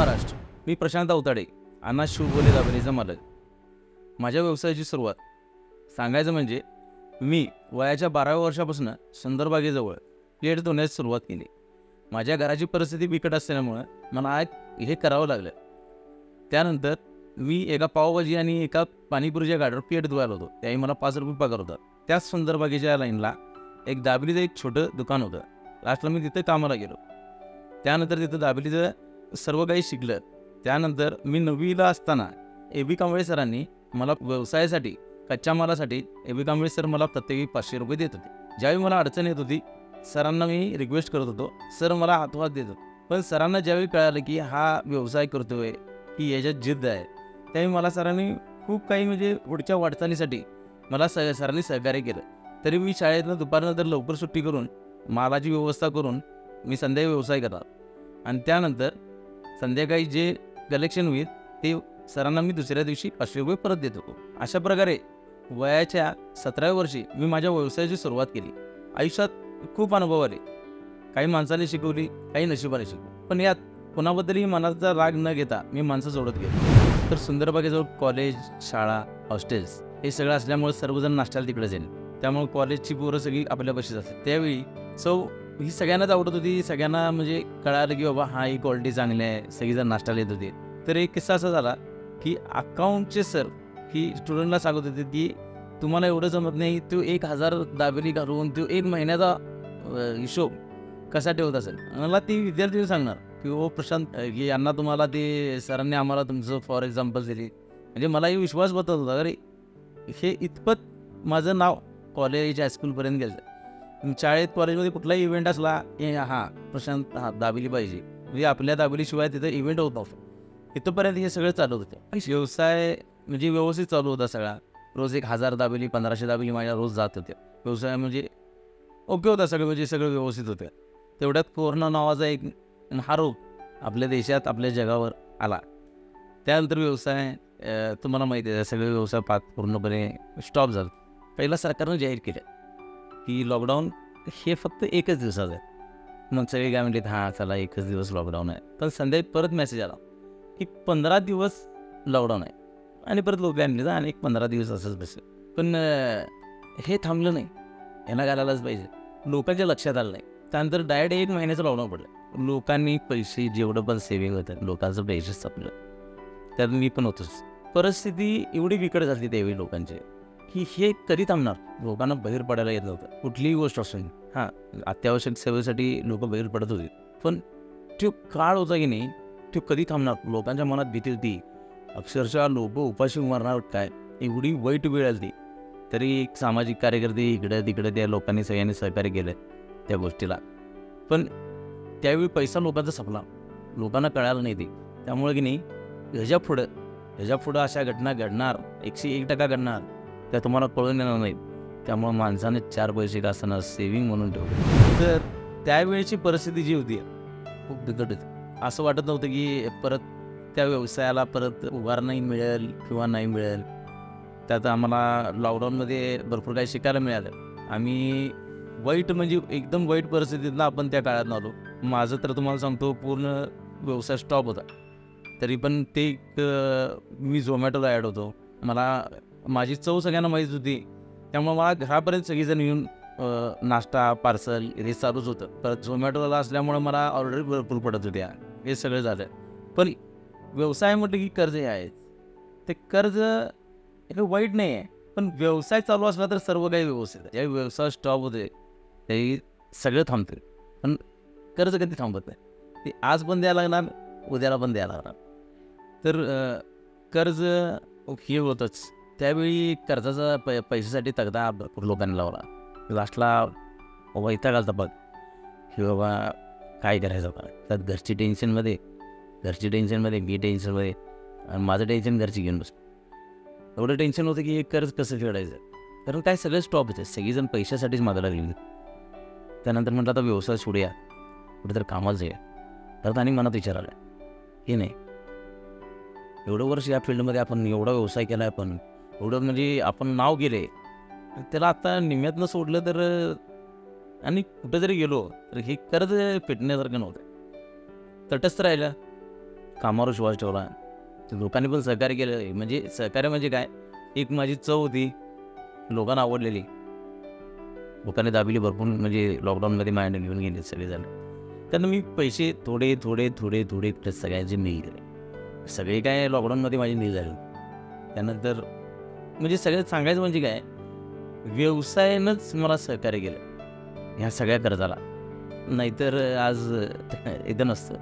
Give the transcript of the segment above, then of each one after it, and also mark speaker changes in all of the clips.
Speaker 1: महाराष्ट्र. मी प्रशांत अवताडे शिव शिवबोले दाबेलीचा मालक माझ्या व्यवसायाची सुरुवात. सांगायचं म्हणजे मी वयाच्या बाराव्या वर्षापासून सुंदरबागेजवळ प्लेट धुण्यास सुरुवात केली. माझ्या घराची परिस्थिती बिकट असल्यामुळं मला आज हे करावं लागलं. त्यानंतर मी एका पावभाजी आणि एका पाणीपुरीच्या गाडीवर प्लेट धुवायला होतो. त्याही मला पाच रुपये पगार होता. त्याच सुंदरबागेच्या लाईनला एक दाबलीचं एक छोटं दुकान होतं. लास्टला मी तिथं कामाला गेलो. त्यानंतर तिथं दाबलीचं सर्व काही शिकलं. त्यानंतर मी नववीला असताना ए बी कांबळे सरांनी मला व्यवसायासाठी कच्च्या मालासाठी ए बी कांबळे सर मला प्रत्येकी पाचशे रुपये देत होते. ज्यावेळी मला अडचण येत होती सरांना मी रिक्वेस्ट करत होतो. सर मला हातवाद देत होते. पण सरांना ज्यावेळी कळालं की हा व्यवसाय करतोय की याच्यात जिद्द आहे त्यावेळी मला सरांनी खूप काही म्हणजे पुढच्या वाटचालीसाठी मला स सरांनी सहकार्य केलं. तरी मी शाळेतनं दुपारनंतर लवकर सुट्टी करून मालाची व्यवस्था करून मी संध्याकाळी व्यवसाय करणार आणि त्यानंतर संध्याकाळी जे कलेक्शन होईल ते सरांना मी दुसऱ्या दिवशी पाचशे रुपये परत देत. होतो अशा प्रकारे वयाच्या सतराव्या वर्षी मी माझ्या व्यवसायाची सुरुवात केली. आयुष्यात खूप अनुभव आले. काही माणसाने शिकवली काही नशिबाने शिकवली. पण यात कोणाबद्दलही मनाचा राग न घेता मी माणसं जोडत गेलो. तर सुंदरबागेजवळ कॉलेज शाळा हॉस्टेल्स हे सगळं असल्यामुळे सर्वजण नाश्त्याला तिकडे जाईल. त्यामुळे कॉलेजची पोरं सगळी आपल्या असते असतात त्यावेळी सौ ही सगळ्यांनाच आवडत होती सगळ्यांना म्हणजे कळालं की बाबा हा ही क्वालिटी चांगली आहे सगळीजण नाश्ताला येत होते. तर एक किस्सा असा झाला की अकाउंटचे सर ही स्टुडंटला सांगत होते की तुम्हाला एवढं जमत नाही तो एक हजार दाबेली घालून तो एक महिन्याचा हिशोब कसा ठेवत असेल? मला ती विद्यार्थी सांगणार की ओ प्रशांत की यांना तुम्हाला ते सरांनी आम्हाला तुमचं फॉर एक्झाम्पल दिली. म्हणजे मलाही विश्वास बसत होता अरे हे इतपत माझं नाव कॉलेज हायस्कूलपर्यंत गेलं. शाळेत कॉलेजमध्ये कुठलाही इव्हेंट असला हे हां प्रशांत हां दाबिली पाहिजे. म्हणजे आपल्या दाबेलीशिवाय तिथं इव्हेंट होत नव्हतं. इथंपर्यंत हे सगळं चालू होतं. व्यवसाय म्हणजे व्यवस्थित चालू होता सगळा. रोज एक हजार दाबेली पंधराशे दाबेली माझ्या रोज जात होत्या. व्यवसाय म्हणजे ओके होता सगळं म्हणजे सगळं व्यवस्थित होतं. तेवढ्यात कोरोना नावाचा एक हा रोग आपल्या देशात आपल्या जगावर आला. त्यानंतर व्यवसाय तुम्हाला माहिती आहे सगळे व्यवसाय पाक पूर्णपणे स्टॉप झाला. पहिला सरकारनं जाहीर केलं. की लॉकडाऊन हे फक्त एकच दिवसाचं आहे. मग सगळे काय म्हणले हां चला एकच दिवस लॉकडाऊन आहे. पण संध्याकाळी परत मेसेज आला की पंधरा दिवस लॉकडाऊन आहे. आणि परत लोक काय आणि एक पंधरा दिवस असंच बसेल. पण हे थांबलं नाही. यांना घालायलाच पाहिजे. लोकांच्या लक्षात आलं नाही. त्यानंतर डायरेक्ट एक महिन्याचं लॉकडाऊन पडलं. लोकांनी पैसे जेवढं पण सेविंग होतं लोकांचं पैसे संपलं. त्यात मी पण होतोच. परिस्थिती एवढी बिकट झाली त्यावेळी लोकांची. की हे कधी थांबणार. लोकांना बाहेर पडायला येत नव्हतं. कुठलीही गोष्ट असेल. हां अत्यावश्यक सेवेसाठी लोक बाहेर पडत होते. पण तो काळ होता की नाही तो कधी थांबणार? लोकांच्या मनात भीती होती. अक्षरशः लोक उपाशी मरणार काय? एवढी वाईट वेळ आली. ती तरी एक सामाजिक कार्यकर्ते इकडं तिकडं त्या लोकांनी सगळ्यांनी सहकार्य केलं त्या गोष्टीला. पण त्यावेळी पैसा लोकांचा संपला. लोकांना कळायला नाही ते. त्यामुळे की नाही ह्याच्या पुढं ह्याच्या पुढं अशा घटना घडणार एकशे एक टक्का घडणार. त्या तुम्हाला कळून येणार नाहीत. त्यामुळे माणसाने चार पैसे असताना सेव्हिंग म्हणून ठेवले. तर त्यावेळेची परिस्थिती जी होती खूप बिकट होती. असं वाटत नव्हतं की परत त्या व्यवसायाला परत उभारणी मिळेल किंवा नाही मिळेल. त्यात आम्हाला लॉकडाऊनमध्ये भरपूर काही शिकायला मिळालं. आम्ही वाईट म्हणजे एकदम वाईट परिस्थितीतनं आपण त्या काळात आलो. माझं तर तुम्हाला सांगतो पूर्ण व्यवसाय स्टॉप होता. तरी पण ते एक, मी झोमॅटोला ॲड होतो. मला माझी चव सगळ्यांना माहीत होती. त्यामुळे मला घरापर्यंत सगळीजण येऊन नाश्ता पार्सल हे चालूच होतं. परत झोमॅटोला असल्यामुळं मला ऑर्डर भरपूर पडत होत्या. हे सगळं झालं. पण व्यवसाय म्हटलं की कर्ज हे आहेत ते कर्ज हे वाईट नाही आहे. पण व्यवसाय चालू असला तर सर्व काही व्यवस्थित आहे. ज्यावेळी व्यवसाय स्टॉप होते त्यावेळी सगळं थांबतं पण कर्ज कधी थांबत नाही. ते आज पण द्यायला लागणार उद्याला पण द्यायला लागणार. तर कर्ज हे होतंच. त्यावेळी कर्जाचा पै पैशासाठी तगदा भरपूर लोकांनी लावला. लास्टला वैताग आलता बघ. की बाबा काय करायचं बा त्यात घरची टेन्शनमध्ये घरची टेन्शनमध्ये मी टेन्शनमध्ये आणि माझं टेन्शन घरची घेऊन बस. एवढं टेन्शन होतं की हे कर्ज कसं फेडायचं? कारण काय सगळे स्टॉप होते. सगळीजण पैशासाठीच मागायला लागली त्यानंतर म्हटलं आता व्यवसाय सोडूया. कुठेतरी कामाला जाऊया. तर आणि मनात विचार आला. हे नाही? एवढं वर्ष या फील्डमध्ये आपण एवढा व्यवसाय केला आहे आपण. एवढं म्हणजे आपण नाव गेले. त्याला आता निम्यातनं सोडलं तर आणि कुठं जरी गेलो तर हे खरंच पेटण्यासारखं नव्हतं. तटस्थ राहिलं. कामावर विश्वास ठेवला. लोकांनी पण सहकार्य केलं. म्हणजे सहकार्य म्हणजे काय? एक माझी चव होती. लोकांना आवडलेली. लोकांनी दाबिली भरपूर म्हणजे लॉकडाऊनमध्ये माइंड घेऊन गेले सगळेजण. त्यांना मी पैसे थोडे थोडे थोडे थोडे सगळ्यांचे मी गेले सगळे काय लॉकडाऊनमध्ये माझे नाही झाले त्यानंतर म्हणजे सगळ्यात सांगायचं म्हणजे काय? व्यवसायानंच मला सहकार्य केलं. ह्या सगळ्या कर्जाला. नाहीतर आज इथं नसतं.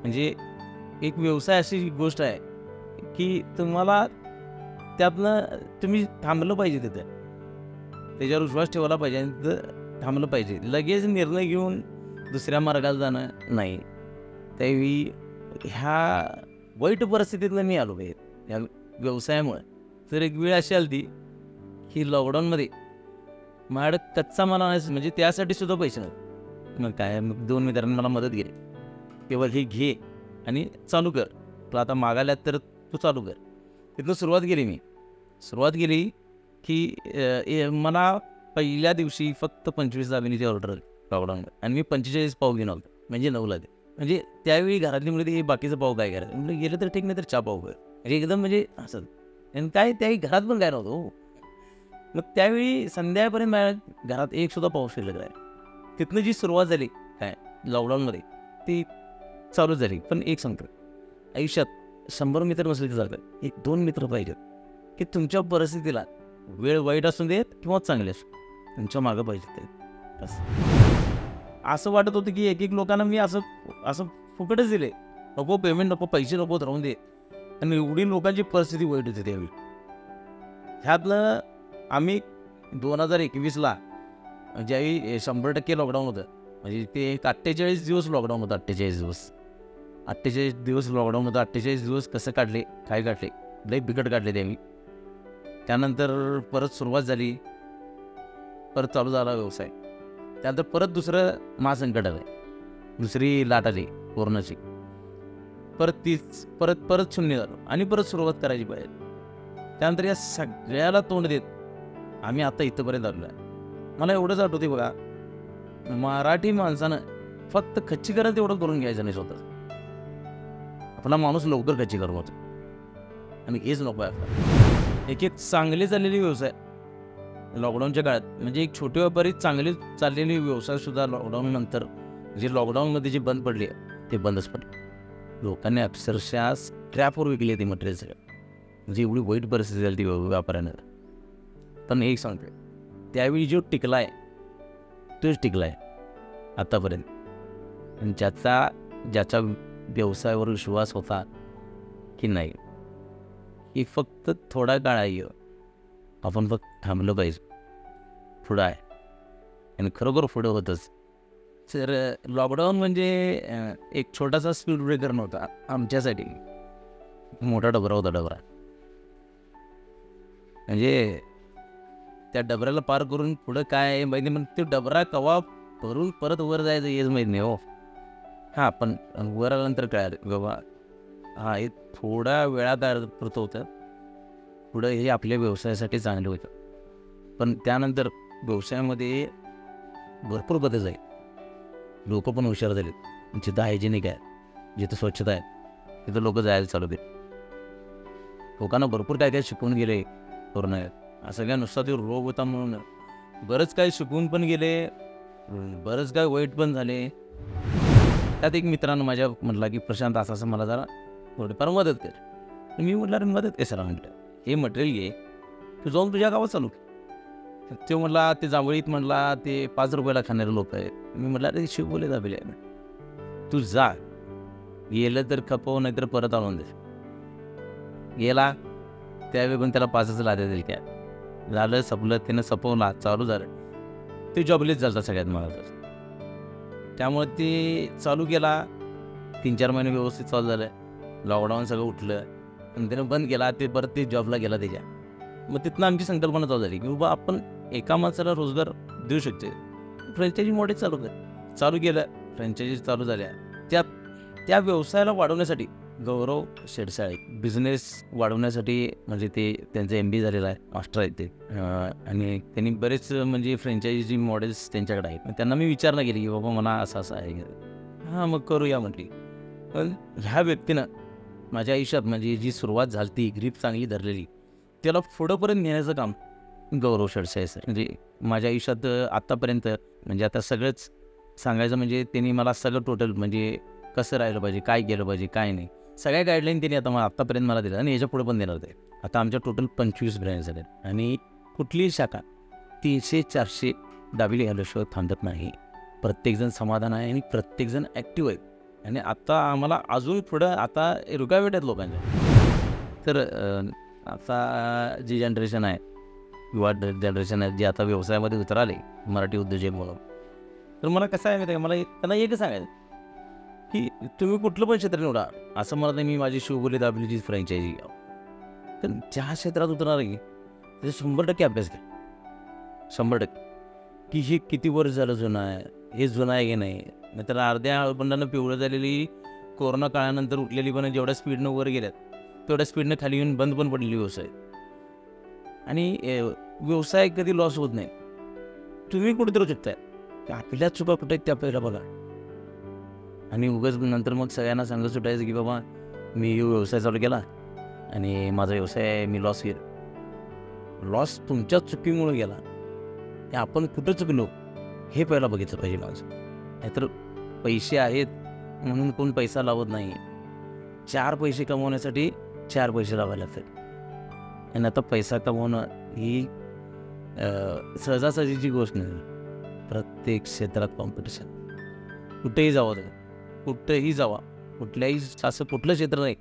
Speaker 1: म्हणजे एक व्यवसाय अशी गोष्ट आहे की तुम्हाला त्यातनं तुम्ही थांबलं पाहिजे तिथं. त्याच्यावर विश्वास ठेवला पाहिजे आणि तिथं थांबलं पाहिजे. लगेच निर्णय घेऊन दुसऱ्या मार्गाला जाणं नाही. त्यावेळी ह्या वाईट परिस्थितीतनं मी आलो पाहिजे ह्या व्यवसायामुळे. तर एक वेळ अशी आली ती की लॉकडाऊनमध्ये माझ्याकडं कच्चा मला आणायचं म्हणजे त्यासाठी सुद्धा पैसे नव्हते. मग काय मग दोन मित्रांनी मला मदत केली. केवळ हे घे आणि चालू कर. तुला आता मागायला तर तू चालू कर. तिथून सुरुवात केली मी. सुरुवात केली की ए- मला पहिल्या दिवशी फक्त पंचवीस दाबिनीची ऑर्डर आली लॉकडाऊनमध्ये आणि मी पंचेचाळीस पाव घेऊन आलो म्हणजे नऊला ते. म्हणजे त्यावेळी घरातली मुलं हे बाकीचं पाव काय करायचं? म्हणजे गेलं तर ठीक नाही तर चहा पाव कर. म्हणजे एकदम म्हणजे असं आणि काय त्याही घरात पण काय नव्हतं हो. मग त्यावेळी संध्याकाळपर्यंत माझ्या घरात एक सुद्धा पाऊस शिल्लक आहे तिथनं जी सुरुवात झाली काय लॉकडाऊनमध्ये ती चालू झाली. पण एक सांगतो आयुष्यात शंभर मित्र नसले चालतं. एक दोन मित्र पाहिजेत की तुमच्या परिस्थितीला वेळ वाईट असू देत किंवा चांगले असू तुमच्या मागं पाहिजेत ते. असं असं वाटत होतं की एक एक लोकांना मी असं असं फुकटच दिले. नको पेमेंट नको पैसे नको राहून देत. आणि एवढी लोकांची परिस्थिती वाईट होती त्यावेळी. ह्यातलं आम्ही दोन हजार एकवीसला ज्यावेळी शंभर टक्के लॉकडाऊन होतं म्हणजे ते एक अठ्ठेचाळीस दिवस लॉकडाऊन होतं अठ्ठेचाळीस दिवस. अठ्ठेचाळीस दिवस लॉकडाऊन होतं अठ्ठेचाळीस दिवस कसं काढले काय काढले लई बिकट काढले त्यावेळी त्यानंतर परत सुरुवात झाली परत चालू झाला व्यवसाय. त्यानंतर परत दुसरं महासंकट आलं. दुसरी लाट आली कोरोनाची. परत तीच परत परत शून्य झालो. आणि परत सुरुवात करायची पाहिजे त्यानंतर या सगळ्याला तोंड देत आम्ही आता इथंपर्यंत आलो आहे. मला एवढंच आठवते बघा मराठी माणसानं फक्त खच्चीकरण तेवढं करून घ्यायचं नाही स्वतः आपला माणूस लवकर खच्ची करून होतो. आणि हेच नको आहे एक एक चांगले चाललेले व्यवसाय. लॉकडाऊनच्या काळात म्हणजे एक छोटे व्यापारी चांगले चाललेले व्यवसायसुद्धा लॉकडाऊन नंतर जे लॉकडाऊनमध्ये जे बंद पडले ते बंदच पडले. लोकांनी अक्षरशः ट्रॅपवर विकले ते मटेरियल सगळं. म्हणजे एवढी वाईट परिस्थिती झाली ती व्यापाऱ्यानं. पण एक सांगतोय त्यावेळी जो टिकला आहे तोच टिकला आहे आत्तापर्यंत आणि ज्याचा ज्याच्या व्यवसायावर विश्वास होता की नाही की फक्त थोडा काळ आहे. आपण फक्त थांबलं पाहिजे. पुढं आहे. आणि खरोखर पुढं होतंच. तर लॉकडाऊन म्हणजे एक छोटासा स्पीड ब्रेकर नव्हता आमच्यासाठी. मोठा डबरा होता डबरा. म्हणजे त्या डबऱ्याला पार करून पुढं काय आहे माहिती पण ते डबरा कवा भरून परत वर जायचं हेच माहीत नाही हो. हां पण वर आल्यानंतर काय बाबा हां हे थोडा वेळात अर्थ होतं. पुढं हे आपल्या व्यवसायासाठी चांगलं होतं. पण त्यानंतर व्यवसायामध्ये भरपूर बदल जाईल लोक पण हुशार झाले जिथं हायजेनिक आहे जिथं स्वच्छता आहे तिथं लोक जायला चालू दे लोकांना भरपूर काय काय शिकवून गेले कोरोना असं सगळ्या नुसता ते रोग होता म्हणून बरंच काही शिकून पण गेले बरंच काय वाईट पण झाले. त्यात एक मित्रानं माझ्या म्हटला की प्रशांत असं असं मला जरा थोडीफार मदत कर. मी म्हटलं मदत काय सर म्हटलं. हे मटेरियल घे. तू जाऊन तुझ्या गावात चालू कर. तो म्हटला ते जांभळीत म्हटला ते पाच रुपयाला खाणारे लोक आहेत. मी म्हटलं अरे शिवले दाबेले आहे तू जा. गेलं तर खपव नाहीतर परत आणून दे. गेला. त्यावेळी पण त्याला पाचच लाद्या दिल काय झालं सपलं त्यानं सपवला चालू झालं. ते जॉबलेच झालं सगळ्यात मला तर. त्यामुळे ते चालू केला. तीन चार महिने व्यवस्थित चालू झालं. लॉकडाऊन सगळं उठलं. आणि त्यानं बंद केला. ते परत ते जॉबला गेला त्याच्या. मग तिथनं आमची संकल्पना चालू झाली की बाबा आपण एका माणसाला रोजगार देऊ शकते. फ्रँचायझी मॉडेल चालू कर चालू केलं फ्रँचायझी चालू झाल्या. त्या त्या व्यवसायाला वाढवण्यासाठी गौरव शेडसाळे बिझनेस वाढवण्यासाठी म्हणजे ते त्यांचं एम बी झालेलं आहे मास्टर आहेत ते. आणि त्यांनी बरेच म्हणजे फ्रँचायझी मॉडेल्स त्यांच्याकडे आहेत. मग त्यांना मी विचारणं केली की बाबा मला असं असं आहे. हां मग करूया म्हटली. पण ह्या व्यक्तीनं माझ्या आयुष्यात म्हणजे जी सुरुवात झाली ती ग्रीप चांगली धरलेली त्याला पुढंपर्यंत नेण्याचं काम गौरव शेडसे सर. म्हणजे माझ्या आयुष्यात आत्तापर्यंत म्हणजे आता सगळंच सांगायचं म्हणजे त्यांनी मला सगळं टोटल म्हणजे कसं राहिलं पाहिजे काय केलं पाहिजे काय नाही. सगळ्या गाईडलाईन त्यांनी आता मला आत्तापर्यंत मला दिलं आणि याच्यापुढे पण देणार ते आता आमच्या टोटल पंचवीस ब्रँड झाले आणि कुठलीही शाखा तीनशे चारशे दाबिली घालल्याशिवाय थांबत नाही. प्रत्येकजण समाधान आहे आणि प्रत्येकजण ॲक्टिव्ह आहे आणि आता आम्हाला अजून पुढं आता रुकावेट आहेत लोकांच्या तर आता जी जनरेशन आहे युवा जनरेशन आहे जे आता व्यवसायामध्ये उतराले मराठी उद्योजक म्हणून. तर मला कसं आहे माहिती आहे? मला त्यांना एकच सांगायचं की तुम्ही कुठलं पण क्षेत्र निवडा. असं म्हणत नाही मी माझी शिवगोली दाबलीची फ्रँचायझी घ्या तर ज्या क्षेत्रात उतरणार आहे त्याचा शंभर टक्के अभ्यास घ्या. शंभर टक्के. की हे किती वर्ष झालं जुनं आहे? हे जुनं आहे की नाही? नाहीतर अर्ध्या हळपंडानं पिवळं झालेली कोरोना काळानंतर उठलेली पण जेवढ्या स्पीडनं वर गेल्यात तेवढ्या स्पीडनं खाली येऊन बंद पण पडलेली व्यवसाय. आणि व्यवसाय कधी लॉस होत नाही. तुम्ही कुठेतरी चुकताय की आपल्या चुका कुठे आहेत त्या आपल्याला बघा. आणि उगाच नंतर मग सगळ्यांना सांगत सुटायचं की बाबा मी व्यवसाय चालू केला आणि माझा व्यवसाय मी लॉस गेला लॉस तुमच्या चुकीमुळे गेला. हे आपण कुठं चुकलो हे पहिला बघितलं पाहिजे माझं नाहीतर पैसे आहेत म्हणून कोण पैसा लावत नाही. चार पैसे कमवण्यासाठी चार पैसे लावायला लागतात. आणि आता पैसा कमवणं ही सहजासहजीची गोष्ट नाही. प्रत्येक क्षेत्रात कॉम्पिटिशन कुठेही जावं तुम्ही. कुठंही जावा. कुठल्याही असं कुठलं क्षेत्र नाही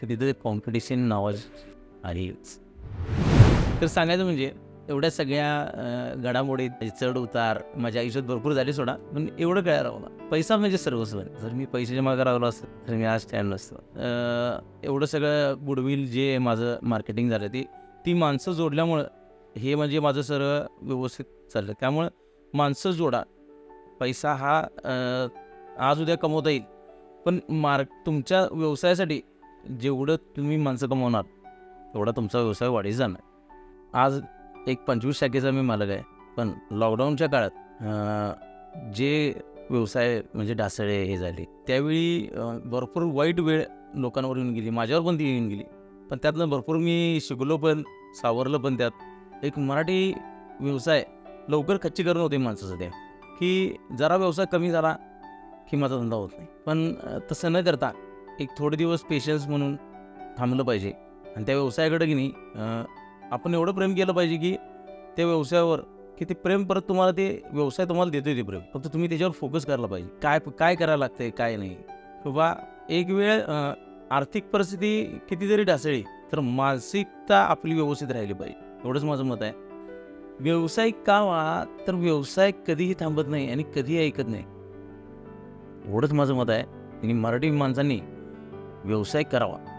Speaker 1: की तिथे कॉम्पिटिशन नावाज आहेच तर सांगायचं म्हणजे एवढ्या सगळ्या घडामोडीत घडामोडी चढ उतार माझ्या आयुष्यात भरपूर झाले सोडा. पण एवढं काय राहू पैसा म्हणजे सर्वस्व जर मी पैसे जमा करावं असतं तर मी आज स्टँड नसतो. एवढं सगळं गुडविल जे माझं मार्केटिंग झालं ते ती माणसं जोडल्यामुळं हे म्हणजे माझं सर्व व्यवस्थित चाललं. त्यामुळं माणसं जोडा. पैसा हा आज उद्या कमवता येईल. पण मार्क तुमच्या व्यवसायासाठी जेवढं तुम्ही माणसं कमवणार तेवढा तुमचा व्यवसाय वाढीस जाणार. आज एक पंचवीस शाखेचा मी मालक आहे. पण लॉकडाऊनच्या काळात जे व्यवसाय म्हणजे डासळे हे झाले त्यावेळी भरपूर वाईट वेळ लोकांवर येऊन गेली माझ्यावर पण ती येऊन गेली. पण त्यातनं भरपूर मी शिकलो पण सावरलं पण त्यात. एक मराठी व्यवसाय लवकर खच्चीकरण होते माणसाचं ते. की जरा व्यवसाय कमी झाला की माझा धंदा होत नाही. पण तसं न करता एक थोडे दिवस पेशन्स म्हणून थांबलं पाहिजे. आणि त्या व्यवसायाकडे की नाही आपण एवढं प्रेम केलं पाहिजे की त्या व्यवसायावर की ते प्रेम परत तुम्हाला ते व्यवसाय तुम्हाला देतोय ते प्रेम. फक्त तुम्ही त्याच्यावर फोकस करायला पाहिजे. काय काय करायला लागतंय काय नाही. किंवा एक वेळ आर्थिक परिस्थिती किती जरी तर मानसिकता आपली व्यवस्थित राहिली पाहिजे. एवढंच माझं मत आहे. व्यवसाय का व्हा तर व्यवसाय कधीही थांबत नाही आणि कधीही ऐकत नाही. एवढंच माझं मत आहे. आणि मराठी माणसांनी व्यवसाय करावा.